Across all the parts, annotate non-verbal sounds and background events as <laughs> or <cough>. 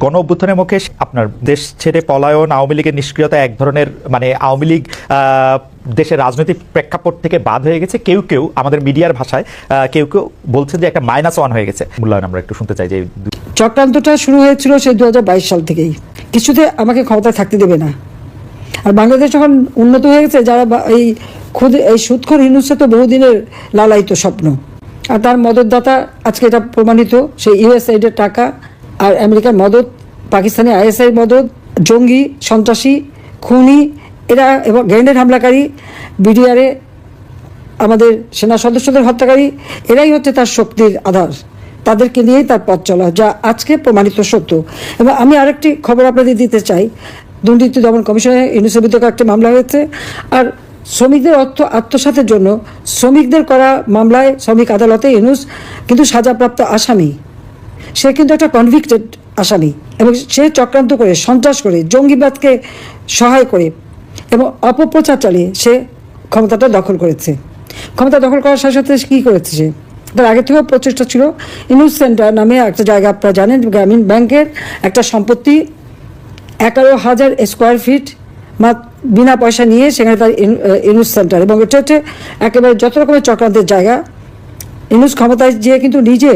গণ অভ্যুত্থানের মুখে আপনার দেশ ছেড়ে পলায়ন, আওয়ামী লীগের নিষ্ক্রিয়তা এক ধরনের মানে আওয়ামী লীগ দেশের রাজনৈতিক প্রেক্ষাপট থেকে বাদ হয়ে গেছে। কেউ কেউ আমাদের মিডিয়ার ভাষায় কেউ কেউ বলছে যে একটা মাইনাস ওয়ান হয়ে গেছে। মূল্যায়ন আমরা একটু শুনতে চাই যে চক্রান্তটা শুরু হয়েছিল সেই দুহাজার বাইশ সাল থেকেই। কিছুতে আমাকে ক্ষমতায় থাকতে দেবে না। আর বাংলাদেশ যখন উন্নত হয়ে গেছে, যারা এই খুদ এই সুৎখর হিন্দুস্থান তো বহুদিনের লালায়িত স্বপ্ন। আর তার মদতদাতা, আজকে এটা প্রমাণিত, সেই ইউএসআইডের টাকা আর আমেরিকার মদত, পাকিস্তানি আইএসআই মদত, জঙ্গি, সন্ত্রাসী, খুনি, এরা এবং গ্রেনেড হামলাকারী, বিডিআরে আমাদের সেনা সদস্যদের হত্যাকারী, এরাই হচ্ছে তার শক্তির আধার। তাদেরকে নিয়েই তার পথ চলা, যা আজকে প্রমাণিত সত্য। এবং আমি আরেকটি খবর আপনাদের দিতে চাই। দুর্নীতি দমন কমিশনে বিরুদ্ধে একটা মামলা হয়েছে। আর শ্রমিকদের অর্থ, আত্মসাতের জন্য শ্রমিকদের করা মামলায় শ্রমিক আদালতে ইউনুস কিন্তু সাজাপ্রাপ্ত আসামি। সে কিন্তু একটা কনভিক্টেড আসামি এবং সে চক্রান্ত করে, সন্ত্রাস করে, জঙ্গিবাদকে সহায় করে এবং অপপ্রচার চালিয়ে সে ক্ষমতাটা দখল করেছে। ক্ষমতা দখল করার সাথে সাথে কী করেছে সে? তার আগে থেকেও প্রচেষ্টা ছিল। ইনুস সেন্টার নামে একটা জায়গা আপনারা জানেন, গ্রামীণ ব্যাংকের একটা সম্পত্তি। এগারো হাজার স্কোয়ার ফিট বিনা পয়সা নিয়ে সেখানে তার ইনুস সেন্টার এবং এটা হচ্ছে একেবারে যত রকমের চক্রান্তের জায়গা। ইনুস ক্ষমতায় যেয়ে কিন্তু নিজে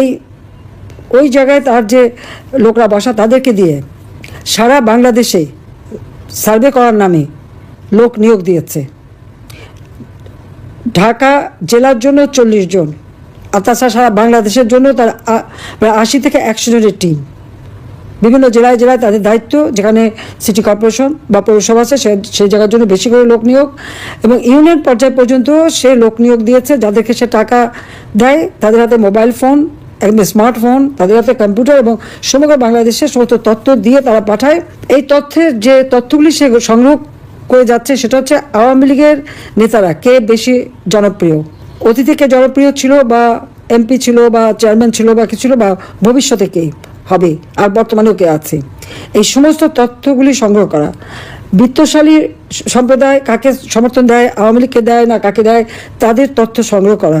এই, ওই জায়গায় তার যে লোকরা বসা তাদেরকে দিয়ে সারা বাংলাদেশে সার্ভে করার নামে লোক নিয়োগ দিয়েছে। ঢাকা জেলার জন্য চল্লিশ জন, আর তাছাড়া সারা বাংলাদেশের জন্য তার প্রায় আশি থেকে একশো জনের টিম। বিভিন্ন জেলায় জেলায় তাদের দায়িত্ব, যেখানে সিটি কর্পোরেশন বা পৌরসভা আছে, সে, সেই জায়গার জন্য বেশি করে লোক নিয়োগ এবং ইউনিয়ন পর্যায় পর্যন্ত সে লোক নিয়োগ দিয়েছে, যাদেরকে সে টাকা দেয়, তাদের হাতে মোবাইল ফোন একদম স্মার্টফোন তাদের হাতে কম্পিউটার এবং সমগ্র বাংলাদেশের সমস্ত তথ্য দিয়ে তারা পাঠায়। এই তথ্যের যে তথ্যগুলি সে সংগ্রহ করে যাচ্ছে, সেটা হচ্ছে আওয়ামী লীগের নেতারা, কে বেশি জনপ্রিয়? অতীতে কে জনপ্রিয় ছিল বা এমপি ছিল বা চেয়ারম্যান ছিল বা কি ছিল বা ভবিষ্যতে কে হবে? আর বর্তমানেও কে আছে? এই সমস্ত তথ্যগুলি সংগ্রহ করা। বিত্তশালী সম্প্রদায় কাকে সমর্থন দেয়, আওয়ামী লীগকে দেয় না, কাকে দেয়, তাদের তথ্য সংগ্রহ করা।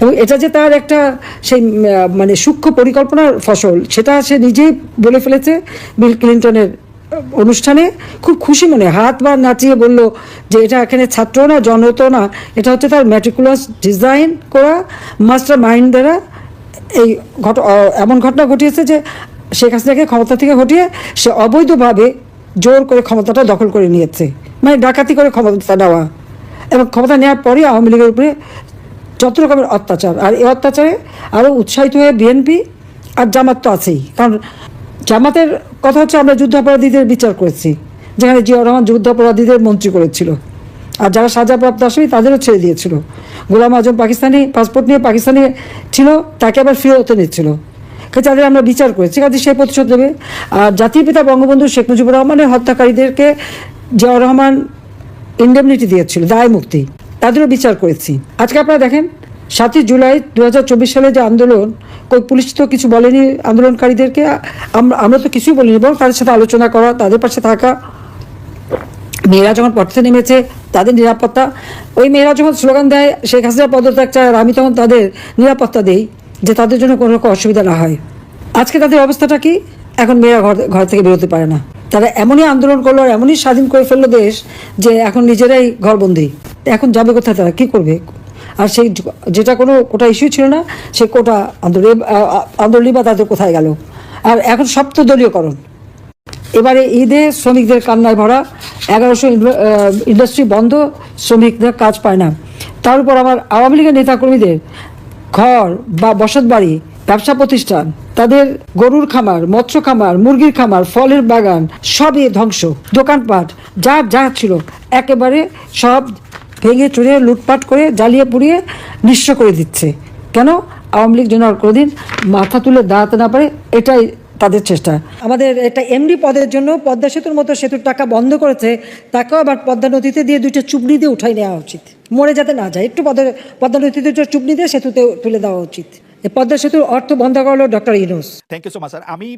এবং এটা যে তার একটা সেই মানে সূক্ষ্ম পরিকল্পনার ফসল, সেটা সে নিজেই বলে ফেলেছে বিল ক্লিন্টনের অনুষ্ঠানে। খুব খুশি মনে, হাত বা নাচিয়ে বলল যে এটা এখানে ছাত্র না জনত না, এটা হচ্ছে তার ম্যাট্রিকুলাস ডিজাইন করা মাস্টার মাইন্ড দ্বারা এই ঘট এমন ঘটনা ঘটিয়েছে যে শেখ হাসিনাকে ক্ষমতা থেকে ঘটিয়ে সে অবৈধভাবে জোর করে ক্ষমতাটা দখল করে নিয়েছে। মানে ডাকাতি করে ক্ষমতা নেওয়া। এবং ক্ষমতা নেওয়ার পরে আওয়ামী লীগের উপরে যত রকমের অত্যাচার, আর এই অত্যাচারে আরও উৎসাহিত হয়ে বিএনপি আর জামাত তো আছেই। কারণ জামাতের কথা হচ্ছে আমরা যুদ্ধাপরাধীদের বিচার করেছি, যেখানে জিয়া রহমান যুদ্ধাপরাধীদের মন্ত্রী করেছিল। আর যারা সাজাপ্রাপ্ত আসামি তাদেরও ছেড়ে দিয়েছিল। গোলাম আজম পাকিস্তানি পাসপোর্ট নিয়ে পাকিস্তানে ছিল, তাকে আবার ফেরত কাজে তাদের আমরা বিচার করেছি, কাজে সেই প্রতিশোধ দেবে আর জাতির পিতা বঙ্গবন্ধু শেখ মুজিবুর রহমানের হত্যাকারীদেরকে জিয়াউর রহমান ইন্ডেমনিটি দিয়েছিল, দায় মুক্তি। তাদেরও বিচার করেছি। আজকে আপনারা দেখেন, সাতই জুলাই দু হাজার চব্বিশ সালে যে আন্দোলন, কই পুলিশ তো কিছু বলেনি আন্দোলনকারীদেরকে আমরা আমরা তো কিছুই বলিনি, বরং তাদের সাথে আলোচনা করা, তাদের পাশে থাকা। মেয়েরা যখন পথে নেমেছে, তাদের নিরাপত্তা, ওই মেয়েরা যখন স্লোগান দেয়, শেখ হাসিনা পদত্যাগ চায় আমি তখন তাদের নিরাপত্তা দেই, যে তাদের জন্য কোনো রকম অসুবিধা না হয়। আজকে তাদের অবস্থাটা কি? এখন মেয়েরা ঘর ঘর থেকে বেরোতে পারে না। তারা এমনই আন্দোলন করল, আর এমনই স্বাধীন করে ফেলল দেশ, যে এখন নিজেরাই ঘরবন্দি। এখন যাবে কোথায় তারা? কী করবে? আর সেই যেটা কোনো কোটা ইস্যু ছিল না সে কোটা আন্দোলন আন্দোলনই বা তাদের কোথায় গেল? আর এখন সপ্তদলীয়করণ এবারে ঈদে শ্রমিকদের কান্নায় ভরা, এগারোশো ইন্ডাস্ট্রি বন্ধ, শ্রমিকদের কাজ পায় না। তার উপর আবার আওয়ামী লীগের নেতাকর্মীদের ঘর বা বসত বাড়ি, ব্যবসা প্রতিষ্ঠান, তাদের গরুর খামার, মৎস্য খামার, মুরগির খামার, ফলের বাগান, সবই ধ্বংস। দোকানপাট, যা যা ছিল, একেবারে সব ভেঙে চুরে লুটপাট করে, জ্বালিয়ে পুড়িয়ে নিঃস্ব করে দিচ্ছে। কেন? আওয়ামী লীগ যেন আর কোনোদিন মাথা তুলে দাঁড়াতে না পারে, এটাই তাদের চেষ্টা। আমাদের একটা এমডি পদের জন্য পদ্মা সেতুর মতো সেতুর টাকা বন্ধ করেছে, তাকেও আবার পদ্মা নদীতে দিয়ে দুইটা চুবনি দিয়ে উঠাই নেওয়া উচিত। মরে যাতে না যায়, একটু পদ্মা পদ্মা নদীতে চুবনি দিয়ে সেতুতে তুলে দেওয়া উচিত। পদ্মা সেতুর অর্থ বন্ধ করল doctor Yunus thank you so much sir আমি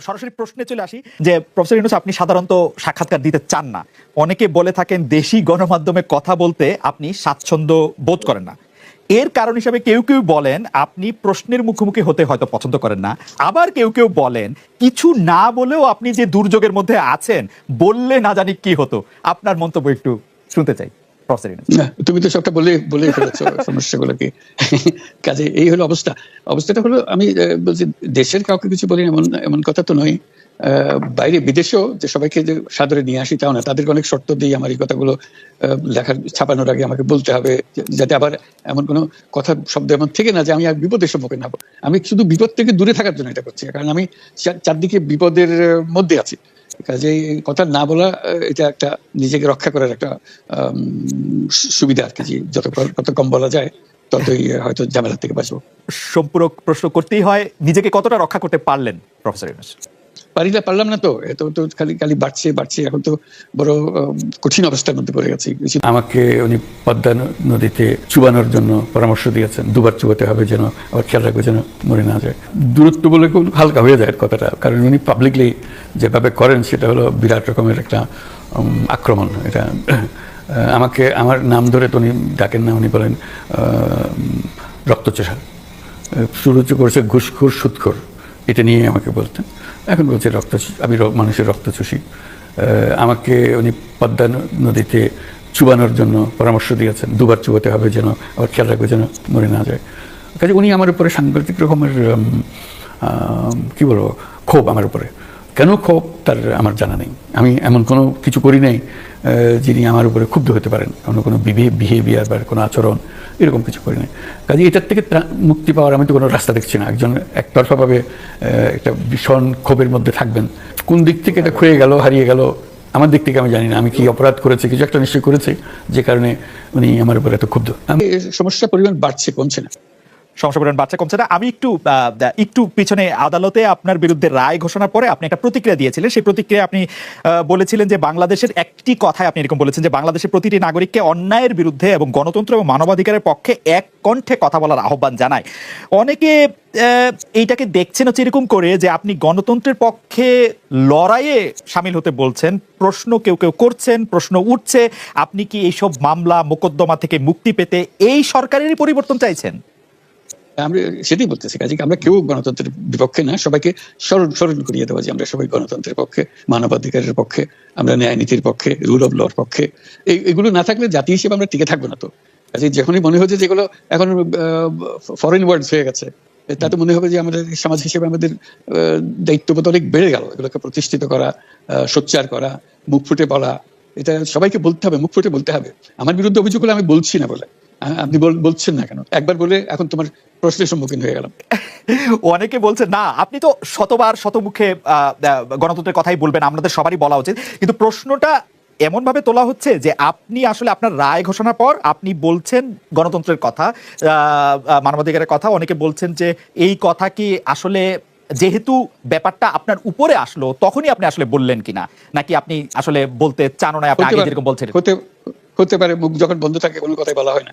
সরাসরি প্রশ্নে চলে আসি যে, প্রফেসর ইউনুস, আপনি সাধারণত সাক্ষাৎকার দিতে চান না। অনেকে বলে থাকেন দেশি গণমাধ্যমে কথা বলতে আপনি স্বাচ্ছন্দ্য বোধ করেন না। এর কারণ হিসাবে কেউ কেউ বলেন, আপনি প্রশ্নের মুখোমুখি হতে হয়তো পছন্দ করেন না। আবার কেউ কেউ বলেন, কিছু না বলেও আপনি যে দুর্যোগের মধ্যে আছেন, বললে না জানি কি হতো। আপনার মন্তব্য একটু শুনতে চাই। তুমি তো সবটা বলে বলে ফেলেছো <laughs> কাজে এই হলো অবস্থা। অবস্থাটা হলো, আমি বলছি, দেশের কাউকে কিছু বলি এমন এমন কথা তো নয়। বাইরে বিদেশেও যে সবাইকে যে সাদরে নিয়ে আসি তাও না, তাদেরকে অনেক শর্ত দিয়ে আমার এই কথাগুলো লেখার, ছাপানোর আগে আমাকে বলতে হবে যাতে আবার এমন কোনো কথা, শব্দ এমন থেকে না যে আমি আর বিপদের সম্মুখীন হব। আমি শুধু বিপদ থেকে দূরে থাকার জন্য এটা করছি, কারণ আমি চার- চারদিকে বিপদের মধ্যে আছি। কাজে কথা না বলা এটা একটা নিজেকে রক্ষা করার একটা সুবিধা আর কি যত কত কম বলা যায়, ততই হয়তো ঝামেলা থেকে বাঁচবো। সম্পূরক প্রশ্ন করতেই হয়, নিজেকে কতটা রক্ষা করতে পারলেন, প্রফেসর ইউনুস? পারি পারলাম না তো এত তো খালি খালি বাড়ছে বাড়ছে। এখন তো বড় কঠিন অবস্থার মধ্যে পড়ে গেছি। আমাকে উনি পদ্মা নদীতে চুবানোর জন্য পরামর্শ দিয়েছেন। দুবার চুবাতে হবে যেন, আবার খেয়াল রাখবে যেন মরে না যায়। দূরত্ব বলে খুব হালকা হয়ে যায় কথাটা, কারণ উনি পাবলিকলি যেভাবে করেন, সেটা হলো বিরাট রকমের একটা আক্রমণ। এটা আমাকে, আমার নাম ধরে তো উনি ডাকেন না, উনি বলেন রক্তচোষা। শুরু করেছে ঘুষখোর সুদখোর এটা নিয়ে আমাকে বলতেন। এখন বলছে রক্ত আমি মানুষের রক্ত চুষি। আমাকে উনি পদ্মা নদীতে চুবানোর জন্য পরামর্শ দিয়েছেন, দুবার চুবাতে হবে যেন, আবার খেয়াল রাখবে যেন মরে না যায়। কাজে উনি আমার উপরে সাংঘাতিক রকমের কী বলব, ক্ষোভ আমার উপরে। কেন ক্ষোভ? তার আমার জানা নেই। আমি এমন কোনো কিছু করি নাই যিনি আমার উপরে ক্ষুব্ধ হতে পারেন। কোনো কোনো বিহেভিয়ার বা কোনো আচরণ, এরকম কিছু করি নাই। কাজে এটার থেকে মুক্তি পাওয়ার আমি তো কোনো রাস্তা দেখছি না। একজন একতরফাভাবে একটা ভীষণ ক্ষোভের মধ্যে থাকবেন। কোন দিক থেকে এটা ক্ষয়ে গেল, হারিয়ে গেল, আমার দিক থেকে আমি জানি না। আমি কি অপরাধ করেছি, কিছু একটা নিশ্চয়ই করেছি, যে কারণে উনি আমার উপরে এত ক্ষুব্ধ। আমি এই সমস্যার পরিমাণ বাড়ছে, কমছে না। সমস্যা বাচ্চা কমছে না। আমি একটু একটু পিছনে আদালতে আপনার বিরুদ্ধে রায় ঘোষণার পরে আপনি একটা প্রতিক্রিয়া দিয়েছিলেন। সেই প্রতিক্রিয়া আপনি বলেছিলেন যে বাংলাদেশের একটি কথায় আপনি এরকম বলেছেন যে বাংলাদেশের প্রতিটি নাগরিককে অন্যায়ের বিরুদ্ধে এবং গণতন্ত্র এবং মানবাধিকারের পক্ষে এক কণ্ঠে কথা বলার আহ্বান জানায়। অনেকে এইটাকে দেখছেন হচ্ছে এরকম করে যে আপনি গণতন্ত্রের পক্ষে লড়াইয়ে সামিল হতে বলছেন, প্রশ্ন কেউ কেউ করছেন, প্রশ্ন উঠছে, আপনি কি এইসব মামলা, মোকদ্দমা থেকে মুক্তি পেতে এই সরকারেরই পরিবর্তন চাইছেন? আমরা সেটাই বলতেছি কাজে আমরা কেউ গণতন্ত্রের বিপক্ষে না, সবাইকে স্মরণ স্মরণ করিয়ে দেওয়া যে আমরা সবাই গণতন্ত্রের পক্ষে, মানবাধিকারের পক্ষে, আমরা ন্যায় নীতির পক্ষে রুল অফ লর পক্ষে। এগুলো না থাকলে জাতি হিসেবে আমরা টিকে থাকব না তো। কাজে যখনই মনে হচ্ছে যেগুলো এখন ফরেন ওয়ার্ডস হয়ে গেছে তাতে মনে হবে যে আমাদের সমাজ হিসেবে আমাদের দায়িত্ববোধ অনেক বেড়ে গেল। এগুলোকে প্রতিষ্ঠিত করা সোচ্চার করা, মুখ ফুটে বলা, এটা সবাইকে বলতে হবে, মুখ ফুটে বলতে হবে। আমার বিরুদ্ধে অভিযোগ আমি বলছি না বলে। আপনি বলছেন না কেন? একবার বলে এখন তোমার প্রশ্নের সম্মুখীন হয়ে গেলাম। <laughs> অনেকে বলছে না আপনি তো শতবার শতমুখে গণতন্ত্রের কথাই বলবেন আমাদের সবারই বলা উচিত। কিন্তু প্রশ্নটা এমন ভাবে তোলা হচ্ছে যে আপনি আসলে আপনার রায় ঘোষণার পর আপনি বলছেন গণতন্ত্রের কথা মানবাধিকারের কথা। অনেকে বলছেন যে এই কথা কি আসলে যেহেতু ব্যাপারটা আপনার উপরে আসলো তখনই আপনি আসলে বললেন কিনা? নাকি আপনি আসলে বলতে চান না আপনি আগে যেরকম বলছেন হতে হতে পারে মুখ যখন বন্ধ থাকে কোনো কথাই বলা হয় না।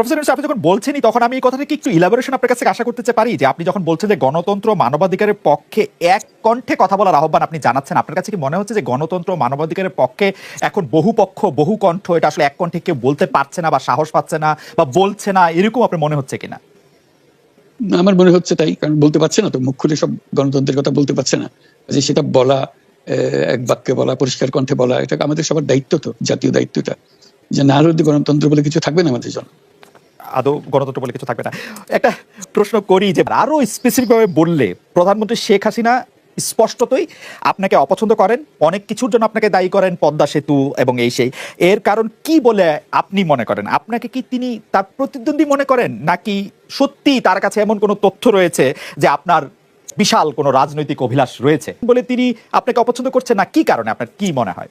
প্রফেসর আপনি যখন বলছেনই, তখন আমি এই কথাটাকে একটু ইলাবোরেশন আপনার কাছে আশা করতে পারি যে আপনি যখন বলছেন যে গণতন্ত্র মানবাধিকারের পক্ষে এক কণ্ঠে কথা বলার আহ্বান আপনি জানাচ্ছেন, আপনার কাছে কি মনে হচ্ছে যে গণতন্ত্র মানবাধিকারের পক্ষে এখন বহু পক্ষ বহু কণ্ঠ এটা আসলে এক কণ্ঠে কেউ বলতে পারছে না বা সাহস পাচ্ছে না বা বলছে না, এরকম আপনার মনে হচ্ছে কিনা? আমার মনে হচ্ছে তাই, কারণ বলতে পারছে না তো, মুখ খুলে সব গণতন্ত্রের কথা বলতে পারছে না। যে সেটা বলা এক বাক্যে বলা, পরিষ্কার কণ্ঠে বলা, এটা আমাদের সবার দায়িত্ব তো, জাতীয় দায়িত্বটা। যে না হলে গণতন্ত্র বলে কিছু থাকবে না আমাদের জন্য। আদৌ গণতন্ত্র বলে কিছু থাকবে না। একটা প্রশ্ন করি যে, আরও স্পেসিফিক ভাবে বললে, প্রধানমন্ত্রী শেখ হাসিনা স্পষ্টতই আপনাকে অপছন্দ করেন, অনেক কিছুর জন্য আপনাকে দায়ী করেন পদ্মা সেতু এবং এই সেই। এর কারণ কি বলে আপনি মনে করেন? আপনাকে কি তিনি তার প্রতিদ্বন্দ্বী মনে করেন? নাকি সত্যি তার কাছে এমন কোনো তথ্য রয়েছে যে আপনার বিশাল কোনো রাজনৈতিক অভিলাষ রয়েছে? বলে তিনি আপনাকে অপছন্দ করছেন না, কি কারণে? আপনার কি মনে হয়?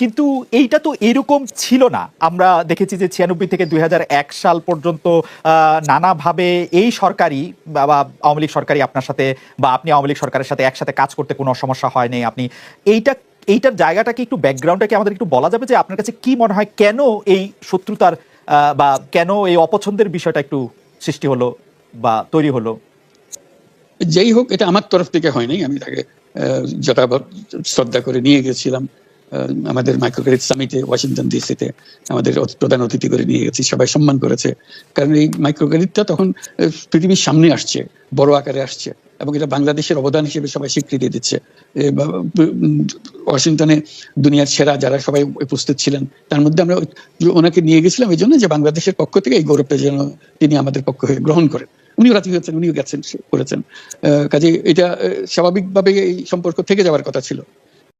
কিন্তু এইটা তো এরকম ছিল না। আমরা দেখেছি যে ছিয়ানব্বই থেকে দুই হাজার এক সাল পর্যন্ত নানাভাবে এই সরকারি বা আওয়ামী লীগ সরকারি আপনার সাথে বা আপনি আওয়ামী লীগ সরকারের সাথে একসাথে কাজ করতে কোনো সমস্যা হয়নি আপনি এইটা, এইটার জায়গাটাকে একটু ব্যাকগ্রাউন্ডটাকে আমাদের একটু বলা যাবে যে আপনার কাছে কি মনে হয় কেন এই শত্রুতার বা কেন এই অপছন্দের বিষয়টা একটু সৃষ্টি হলো বা তৈরি হলো? যেই হোক, এটা আমার তরফ থেকে হয়নি। আমি তাকে যথাবৎ শ্রদ্ধা করে নিয়ে গেছিলাম। আমাদের মাইক্রোক্রেডিট সামিটে, ওয়াশিংটন ডিসিতে আমাদের প্রধান অতিথি করে নিয়ে গেছি, সবাই সম্মান করেছে। কারণ এই মাইক্রোক্রেডিটটা তখন পৃথিবীর সামনে আসছে, বড় আকারে আসছে, এবং এটা বাংলাদেশের অবদান হিসেবে সবাই স্বীকৃতি দিচ্ছে। ওয়াশিংটনে দুনিয়ার সেরা যারা সবাই উপস্থিত ছিলেন, তার মধ্যে আমরা ওনাকে নিয়ে গেছিলাম, এই জন্য যে বাংলাদেশের পক্ষ থেকে এই গৌরবটা যেন তিনি আমাদের পক্ষ হয়ে গ্রহণ করেন। উনিও রাজি হয়েছেন, উনিও গেছেন করেছেন। কাজে এটা স্বাভাবিকভাবে এই সম্পর্ক থেকে যাওয়ার কথা ছিল।